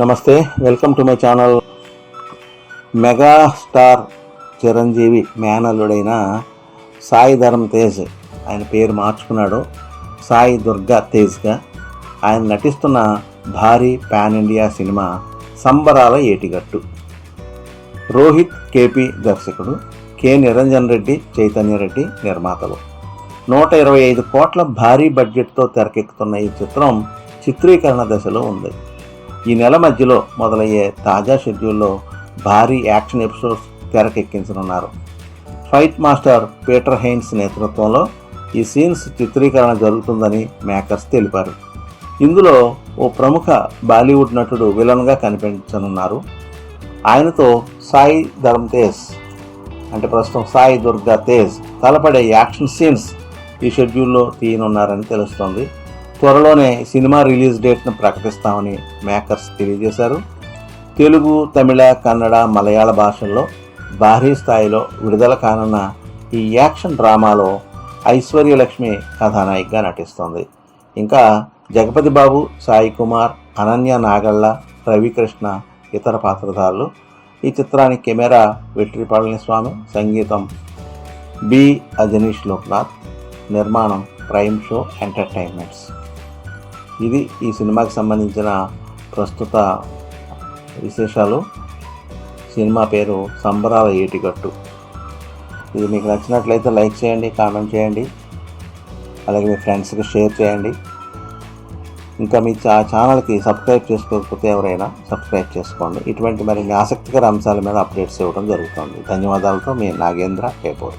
నమస్తే welcome to my channel. Mega star Chiranjeevi మేనల్లుడైన Sai Dharam Tej ఆయన పేరు మార్చుకున్నాడు. సాయి దుర్గా తేజ్గా ఆయన నటిస్తున్న భారీ pan India cinema Sambarala Etigattu. Rohit KP దర్శకుడు కె నిరంజన్ రెడ్డి చైతన్య రెడ్డి నిర్మాతలు. నూట ఇరవై ఐదు కోట్ల భారీ బడ్జెట్తో తెరకెక్కుతున్న ఈ చిత్రం చిత్రీకరణ దశలో ఉంది. ఈ నెల మధ్యలో మొదలయ్యే తాజా షెడ్యూల్లో భారీ యాక్షన్ ఎపిసోడ్స్ తెరకెక్కించనున్నారు. ఫైట్ మాస్టర్ పీటర్ హెయిన్స్ నేతృత్వంలో ఈ సీన్స్ చిత్రీకరణ జరుగుతుందని మేకర్స్ తెలిపారు. ఇందులో ఓ ప్రముఖ బాలీవుడ్ నటుడు విలన్గా కనిపించనున్నారు. ఆయనతో సాయి ధరమ్ తేజ్ అంటే ప్రస్తుతం సాయి దుర్గా తేజ్ తలపడే యాక్షన్ సీన్స్ ఈ షెడ్యూల్లో తీయనున్నారని తెలుస్తోంది. త్వరలోనే సినిమా రిలీజ్ డేట్ను ప్రకటిస్తామని మేకర్స్ తెలియజేశారు. తెలుగు తమిళ కన్నడ మలయాళ భాషల్లో భారీ స్థాయిలో విడుదల కానున్న ఈ యాక్షన్ డ్రామాలో ఐశ్వర్యలక్ష్మి కథానాయికగా నటిస్తోంది. ఇంకా జగపతి బాబు సాయి కుమార్ అనన్య నాగళ్ళ రవికృష్ణ ఇతర పాత్రధారులు. ఈ చిత్రానికి కెమెరా వెట్రి పళనిస్వామి సంగీతం బి. అజనీష్ లోక్నాథ్. నిర్మాణం ప్రైమ్ షో ఎంటర్టైన్మెంట్స్. ఇది ఈ సినిమాకి సంబంధించిన ప్రస్తుత విశేషాలు. సినిమా పేరు సంబరాల ఏటిగట్టు. ఇది మీకు నచ్చినట్లయితే లైక్ చేయండి కామెంట్ చేయండి. అలాగే మీ ఫ్రెండ్స్కి షేర్ చేయండి. ఇంకా మీ చా ఛానల్కి సబ్స్క్రైబ్ చేసుకోకపోతే ఎవరైనా సబ్స్క్రైబ్ చేసుకోండి. ఇటువంటి మరిన్ని ఆసక్తికర అంశాల మీద అప్డేట్స్ ఇవ్వడం జరుగుతుంది. ధన్యవాదాలతో మీ నాగేంద్ర కేపూర్.